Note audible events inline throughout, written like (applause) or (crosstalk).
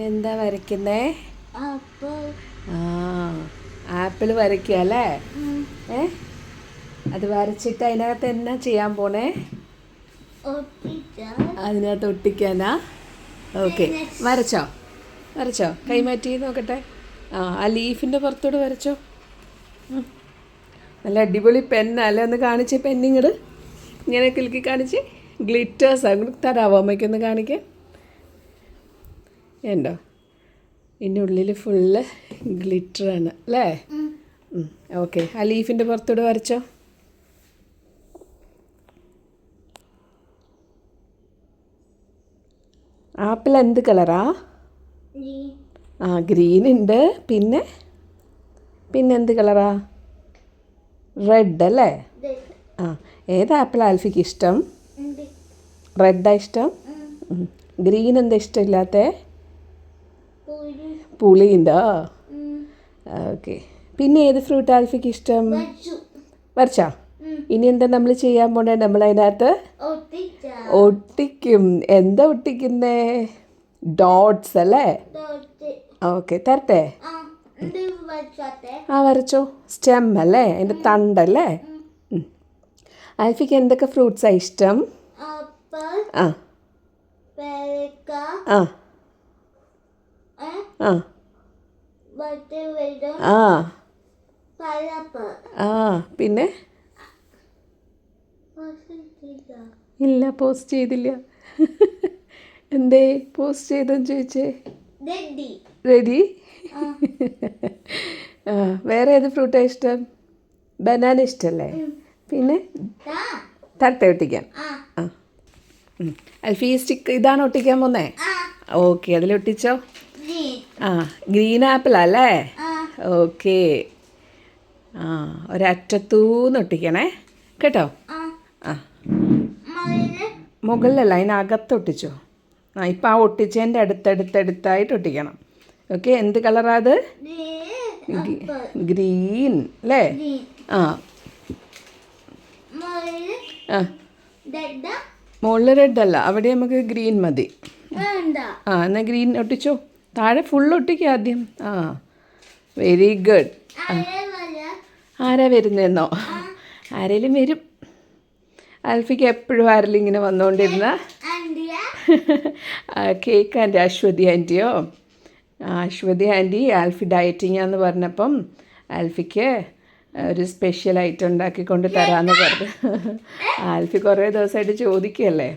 എന്താ വരയ്ക്കുന്നേ? ആ ആപ്പിൾ വരയ്ക്കുക അല്ലേ? ഏ? അത് വരച്ചിട്ട് അതിനകത്ത് എന്നാ ചെയ്യാൻ പോണേ? അതിനകത്ത് ഒട്ടിക്കാനാ? ഓക്കെ. വരച്ചോ? വരച്ചോ? കൈമാറ്റി നോക്കട്ടെ. ആ ആ ലീഫിന്റെ പുറത്തോട് വരച്ചോ. നല്ല അടിപൊളി പെന്നല്ലേ ഒന്ന് കാണിച്ചേ പെന്നിങ്ങട് ഇങ്ങനെ കിലുക്കി കാണിച്ച്. ഗ്ലിറ്റേഴ്സ് അങ്ങോട്ട് തരാവോ? അമ്മയ്ക്കൊന്ന് കാണിക്കാൻ. ഉണ്ടോ ഇതിന്റെ ഉള്ളിൽ ഫുള്ള് ഗ്ലിറ്ററാണ് അല്ലേ? ഓക്കെ ആ ലീഫിന്റെ പുറത്തോട് വരച്ചോ. ആപ്പിൾ എന്ത് കളറാ ആ ഗ്രീൻ ഉണ്ട് പിന്നെ? പിന്നെ എന്ത് കളറാ റെഡ് അല്ലേ? ആ ഏത് ആപ്പിൾ ആൽഫിക്ക് ഇഷ്ടം? റെഡാ ഇഷ്ടം? ഗ്രീൻ എന്താ ഇഷ്ടമില്ലാത്ത? പുളിയുണ്ടോ? ഓക്കെ. പിന്നെ ഏത് ഫ്രൂട്ട് ആൽഫിക്ക് ഇഷ്ടം? വരച്ചാ. ഇനി എന്താ നമ്മൾ ചെയ്യാൻ പോണേ? നമ്മൾ അതിനകത്ത് ഒട്ടിക്കും. എന്താ ഒട്ടിക്കുന്നേ? ഡോട്ട്സ് അല്ലേ? ഓക്കെ തരട്ടെ? ആ വരച്ചോ. സ്റ്റെം അല്ലേ? അതിന്റെ തണ്ടല്ലേ. ആൽഫിക്ക് എന്തൊക്കെ ഫ്രൂട്ട്സാണ് ഇഷ്ടം? ആ. ആ. ആ. ആ. ആ പിന്നെ? ഇല്ല പോസ്റ്റ് ചെയ്തില്ല. എന്തേ പോസ്റ്റ് ചെയ്തെന്ന് ചോദിച്ചേ? റെഡി ആ. വേറെ ഏത് ഫ്രൂട്ടാണ് ഇഷ്ടം? ബനാന ഇഷ്ടല്ലേ? പിന്നെ? തട്ട ഒട്ടിക്കാൻ ആ. അൽഫി സ്റ്റിക്ക് ഇതാണ് ഒട്ടിക്കാൻ പോന്നേ? ഓക്കെ അതിലൊട്ടിച്ചോ? ആ ഗ്രീൻ ആപ്പിൾ അല്ലേ? ഓക്കെ. ആ ഒരറ്റത്തൂന്ന് ഒട്ടിക്കണേ. കേട്ടോ? ആ. മുകളിലല്ല അതിനകത്ത് ഒട്ടിച്ചോ ആ ഇപ്പം ആ ഒട്ടിച്ചതിന്റെ അടുത്തടുത്തടുത്തായിട്ട് ഒട്ടിക്കണം. ഓക്കെ എന്ത് കളറാ അത്? ഗ്രീൻ അല്ലേ? ആ. ആ. മുകളിൽ റെഡ് അല്ല അവിടെ നമുക്ക് ഗ്രീൻ മതി. ആ എന്നാൽ ഗ്രീൻ ഒട്ടിച്ചോ? താഴെ ഫുൾ ഒട്ടിക്കുക ആദ്യം. ആ വെരി ഗുഡ് ആരാ വരുന്നതെന്നോ ആരേലും വരും. ആൽഫിക്ക് എപ്പോഴും ആരെങ്കിലും ഇങ്ങനെ വന്നുകൊണ്ടിരുന്ന കേക്ക് ആന്റി അശ്വതി ആന്റിയോ? അശ്വതി ആന്റി ആൽഫി ഡയറ്റിങ്ങാന്ന് പറഞ്ഞപ്പം ആൽഫിക്ക് ഒരു സ്പെഷ്യൽ ഐറ്റം ഉണ്ടാക്കിക്കൊണ്ട് തരാമെന്ന് പറഞ്ഞു. ആൽഫി കുറേ ദിവസമായിട്ട് ചോദിക്കുകയല്ലേ?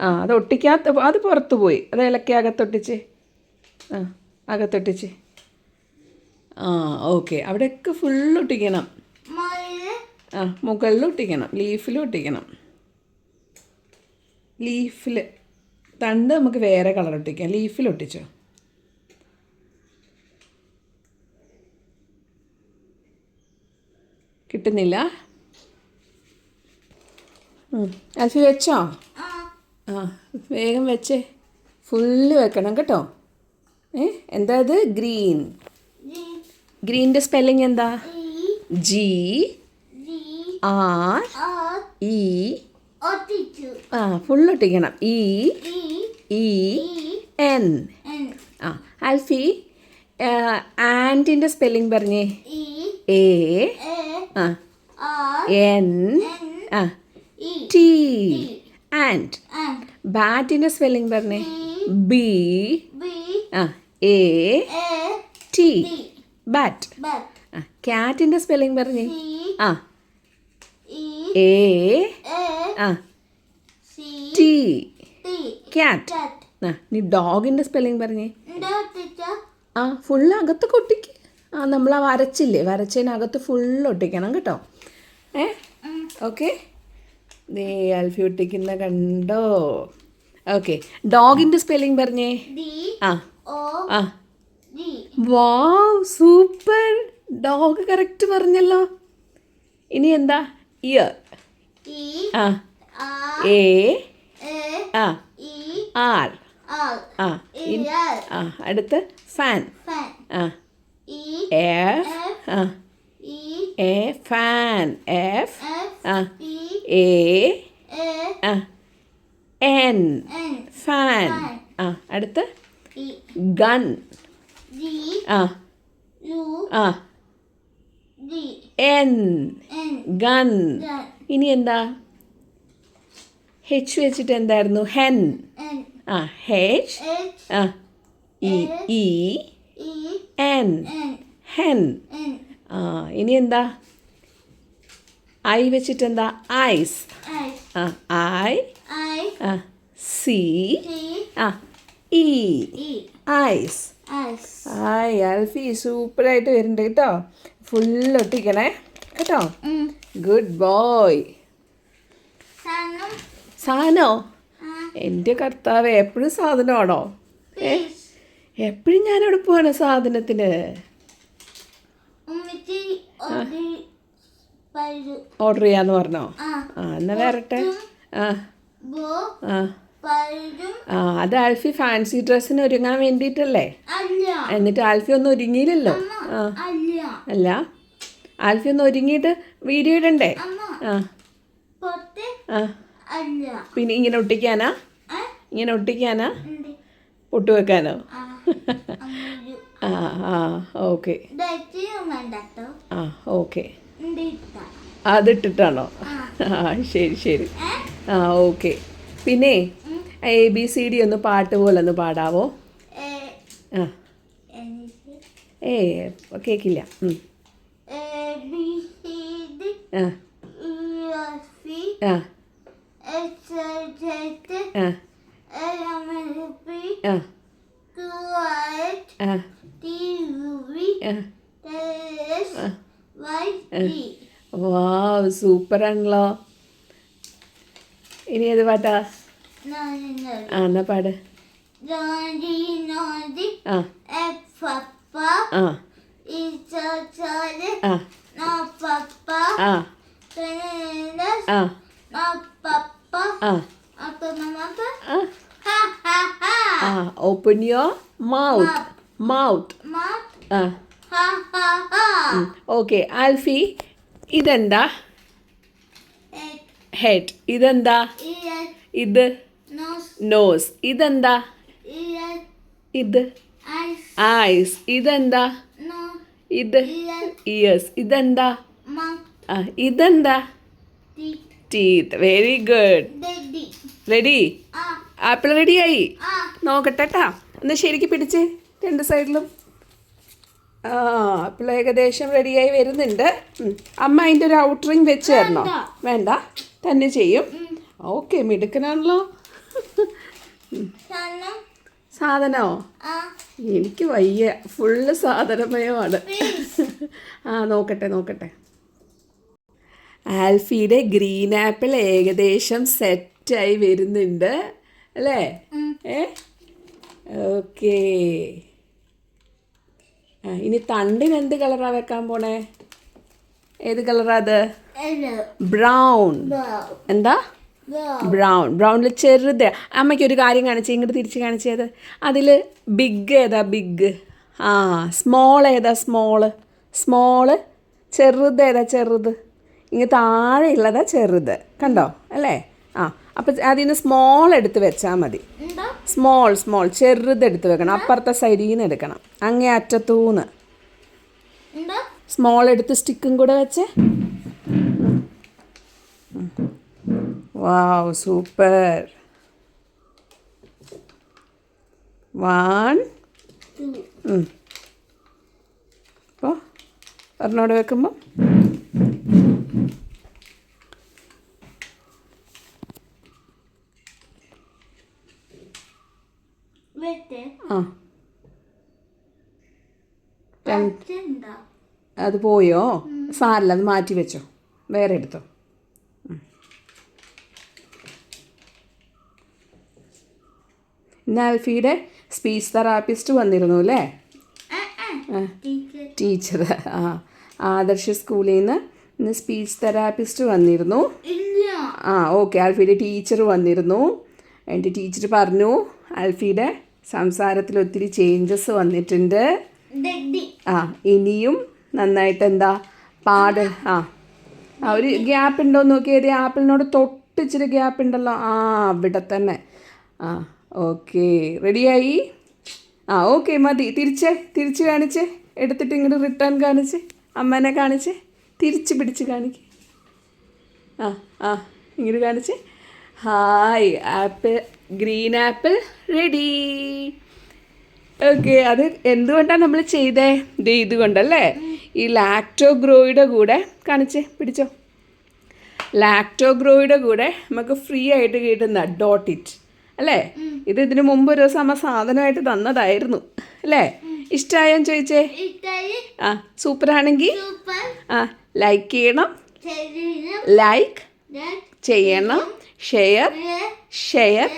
ആ അത് ഒട്ടിക്കാത്ത അത് പുറത്ത് പോയി. അത് ഇലക്കി അകത്തൊട്ടിച്ച്. ആ അകത്തൊട്ടിച്ച്. ആ ഓക്കെ. അവിടെയൊക്കെ ഫുൾ ഒട്ടിക്കണം. ആ മുകളിൽ ഒട്ടിക്കണം. ലീഫിൽ ഒട്ടിക്കണം. ലീഫിൽ തണ്ട് നമുക്ക് വേറെ കളർ ഒട്ടിക്കാം. ലീഫിൽ ഒട്ടിച്ചോ? കിട്ടുന്നില്ല. അൽഫി വെച്ചോ? ആ വേഗം വെച്ചേ. ഫുള്ള് വെക്കണം കേട്ടോ. ഏ എന്താ അത് ഗ്രീൻ. ഗ്രീന്റെ സ്പെല്ലിംഗ് എന്താ? ജി. ആർ. ഇ. ആ ഫുൾ ഒട്ടിക്കണം. ഇ. ഇ. എൻ. ആ ആൽഫി ആന്റിന്റെ സ്പെല്ലിംഗ് പറഞ്ഞേ. എ. ആ എൻ. ആ ടി. ആൻഡ് ആൻ ബാറ്റിന്റെ സ്പെല്ലിംഗ് പറഞ്ഞേ? ബി ആ എ ടി ബാറ്റ് ആ ക്യാറ്റിന്റെ സ്പെല്ലിംഗ് പറഞ്ഞേ? ആ. എ എ ആ. ടി ക്യാറ്റ് ആ നീ ഡോഗിന്റെ സ്പെല്ലിംഗ് പറഞ്ഞേ? ആ ഫുൾ അകത്ത് കൊട്ടിക്ക്. ആ നമ്മൾ ആ വരച്ചില്ലേ? വരച്ചതിനകത്ത് ഫുൾ ഒട്ടിക്കണം കേട്ടോ. ഏ? ഓക്കെ നീ അൽഫി ഒട്ടിക്കുന്ന കണ്ടോ? ഓക്കെ ഡോഗിന്റെ സ്പെല്ലിംഗ് പറഞ്ഞേ. ആ. ആ. വാവ് സൂപ്പർ ഡോഗ് കറക്റ്റ് പറഞ്ഞല്ലോ. ഇനി എന്താ? ഇയർ ഇ ആ. എ എ ആ. ആർ ആർ ആ. ആ. അടുത്ത് ഫാൻ ആ. എഫ് ആ. എ ഫാൻ എഫ് ആ എ ആ എൻ ഫാൻ ആ അടുത്ത്? ഗൺ ആ ആ. എൻ ഗൺ ഇനി എന്താ? ഹെച്ച് വെച്ചിട്ട് എന്തായിരുന്നു? ഹെൻ ആ ഹെച്ച് ആ ഇ എൻ ഹെൻ ഇനി എന്താ ഐ വെച്ചിട്ട് എന്താ ഐസ്. ഐ ആ ഐ. ആ സി. ആ ഇ. ഐസ്. ഐ അൽഫി സൂപ്പറായിട്ട് വരുന്നുണ്ട് കേട്ടോ. ഫുള്ള് ഒട്ടിക്കണേ. കേട്ടോ? ഗുഡ് ബോയ് സാനോ സാധനോ? എന്റെ എന്റെ കർത്താവ് എപ്പോഴും സാധനമാണോ? ഏ എപ്പോഴും ഞാനവിടെ പോവാണ് സാധനത്തിന്. ഓർഡർ ചെയ്യാന്ന് പറഞ്ഞോ? ആ. എന്നാ വരട്ടെ. ആ. ആ. ആ അത് ആൽഫി ഫാൻസി ഡ്രസ്സിന് ഒരുങ്ങാൻ വേണ്ടിയിട്ടല്ലേ? എന്നിട്ട് ആൽഫി ഒന്നും ഒരുങ്ങിയില്ലല്ലോ? ആ. അല്ല. ആൽഫി ഒന്ന് ഒരുങ്ങിയിട്ട് വീഡിയോ ഇടണ്ടേ? ആ. പിന്നെ ഇങ്ങനെ ഒട്ടിക്കാനാ? ഇങ്ങനെ ഒട്ടിക്കാനാ? പൊട്ടുവെക്കാനോ? പൊട്ടു (laughs) വെക്കാനോ ആ ഓക്കെ. ആ ഓക്കെ. അതിട്ടിട്ടാണോ? ആ. ആ ശരി ശരി. ആ ഓക്കെ. പിന്നെ എ ബി സി ഡി ഒന്ന് പാട്ട് പോലെ ഒന്ന് പാടാവോ? ആ. ഏ കേക്കില്ല. ആ. ആ. ആ. ആ. വി സൂപ്പറാണല്ലോ. ഇനി ഏത് പാട്ടാ? ആ എന്നാ പാട്. ആ. ആ. ആ. ആ. ആ. നോ പപ്പ ആ. അപ്പൊ നമുക്ക് മൗത്ത് ആ. ഓക്കെ ആൽഫി ഇതെന്താ? ഹെഡ് ഇതെന്താ? ഇത്. നോസ് ഇതെന്താ? ഇത്. ഐസ് ഇതെന്താ? ഇത്. ഇയേഴ്സ് ഇതെന്താ? ആ ഇതെന്താ? Teeth very good ready apple റെഡിയായി നോക്കട്ടെ കേട്ടാ ഒന്ന് ശരിക്ക് പിടിച്ച്. രണ്ട് സൈഡിലും. ആ ആപ്പിൾ ഏകദേശം റെഡിയായി വരുന്നുണ്ട്. അമ്മ അതിന്റെ ഒരു ഔട്ടറിങ് വെച്ച് തരണോ? വേണ്ട. തന്നെ ചെയ്യും. ഓക്കെ മിടുക്കനാണല്ലോ. സാധനമോ എനിക്ക് വയ്യ. ഫുള്ള് സാധനമയമാണ്. ആ നോക്കട്ടെ നോക്കട്ടെ. ആൽഫിയുടെ ഗ്രീൻ ആപ്പിൾ ഏകദേശം സെറ്റായി വരുന്നുണ്ട്. അല്ലേ? ഏ? ഓക്കേ. ഇനി തണ്ടിന് എന്ത് കളറാ വെക്കാൻ പോണേ? ഏത് കളറാ അത്? ബ്രൗൺ. എന്താ? ബ്രൗൺ. ബ്രൗണിൽ ചെറുത്. അമ്മയ്ക്ക് ഒരു കാര്യം കാണിച്ചേ ഇങ്ങോട്ട് തിരിച്ച് കാണിച്ചത്. അതിൽ ബിഗ് ഏതാ ബിഗ് ആ സ്മോൾ ഏതാ സ്മോൾ സ്മോൾ ചെറുത് ഏതാ ചെറുത്? ഇങ്ങ് താഴെ ഉള്ളതാ ചെറുത്. കണ്ടോ? അല്ലേ? ആ അപ്പം അതിൽ നിന്ന് സ്മോൾ എടുത്ത് വെച്ചാൽ മതി. സ്മോൾ സ്മോൾ ചെറുത് എടുത്ത് വെക്കണം. അപ്പുറത്തെ സൈഡിൽ നിന്ന് എടുക്കണം. അങ്ങേ അറ്റത്തൂന്ന്. സ്മോൾ എടുത്ത് സ്റ്റിക്കും കൂടെ വെച്ച്. വാവ് സൂപ്പർ വൺ അപ്പോൾ ഒരെണ്ണോടെ വെക്കുമ്പോൾ ആ. അത് പോയോ? സാരല്ല അത് മാറ്റി വെച്ചോ. വേറെ എടുത്തോ. ഇന്ന് ആൽഫിയുടെ സ്പീച്ച് തെറാപ്പിസ്റ്റ് വന്നിരുന്നു അല്ലേ? ടീച്ചർ. ആ. ആദർശ സ്കൂളിൽ നിന്ന് ഇന്ന് സ്പീച്ച് തെറാപ്പിസ്റ്റ് വന്നിരുന്നു. ആ ഓക്കെ. ആൽഫിയുടെ ടീച്ചർ വന്നിരുന്നു. എന്റെ ടീച്ചർ പറഞ്ഞു ആൽഫിയുടെ സംസാരത്തിൽ ഒത്തിരി ചേഞ്ചസ് വന്നിട്ടുണ്ട് ആ ഇനിയും നന്നായിട്ട് എന്താ പാട് ആ. ആ ഒരു ഗ്യാപ്പ് ഉണ്ടോ നോക്കിയത് ആപ്പിളിനോട് തൊട്ടിച്ചിരി ഗ്യാപ്പ് ഉണ്ടല്ലോ. ആ അവിടെ തന്നെ. ആ ഓക്കെ റെഡിയായി ആ ഓക്കെ മതി. തിരിച്ചേ തിരിച്ച് കാണിച്ചേ. എടുത്തിട്ട് ഇങ്ങോട്ട് റിട്ടേൺ കാണിച്ച്. അമ്മേനെ കാണിച്ച്. തിരിച്ച് പിടിച്ച് കാണിക്ക്. ആ ആ ഇങ്ങോട്ട് കാണിച്ച്. Hi apple. Green apple ready. Okay അത് എന്തുകൊണ്ടാണ് നമ്മൾ ചെയ്തേ? ഇത് ഇതുകൊണ്ടല്ലേ? ഈ ലാക്ടോഗ്രോയുടെ കൂടെ കാണിച്ചേ പിടിച്ചോ. ലാക്ടോഗ്രോയുടെ കൂടെ നമുക്ക് ഫ്രീ ആയിട്ട് കിട്ടുന്ന ഡോട്ട് ഇറ്റ് അല്ലേ? ഇത് ഇതിനു മുമ്പ് ഒരു ദിവസം അമ്മ സാധനമായിട്ട് തന്നതായിരുന്നു അല്ലേ? ഇഷ്ടമായോ ചോദിച്ചേ? ആ സൂപ്പറാണെങ്കിൽ? ആണെങ്കിൽ ആ ലൈക്ക് ചെയ്യണം. ലൈക്ക് ചെയ്യണം. ഷെയർ ഷെയർ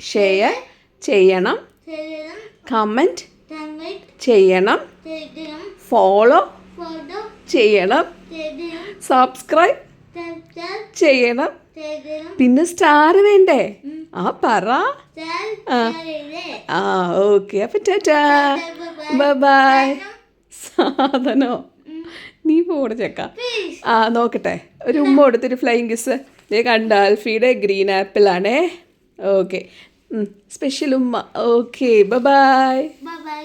ഷെയർ ചെയ്യണം. കമന്റ് ചെയ്യണം. ഫോളോ ചെയ്യണം. സബ്സ്ക്രൈബ് ചെയ്യണം. പിന്നെ സ്റ്റാർ വേണ്ടേ? ആ പറ. ആ. ഓക്കെ. അപ്പൊ ടാറ്റാ. ബൈ സാധനോ? നീ പോടെ ചെക്ക. ആ നോക്കട്ടെ. ഒരു ഉമ്മ കൊടുത്തൊരു ഫ്ലൈങ് കിസ് ദേ കണ്ട ആൽഫിയുടെ ഗ്രീൻ ആപ്പിൾ ആണേ. ഓക്കെ സ്പെഷ്യൽ ഉമ്മ. Okay bye bye bye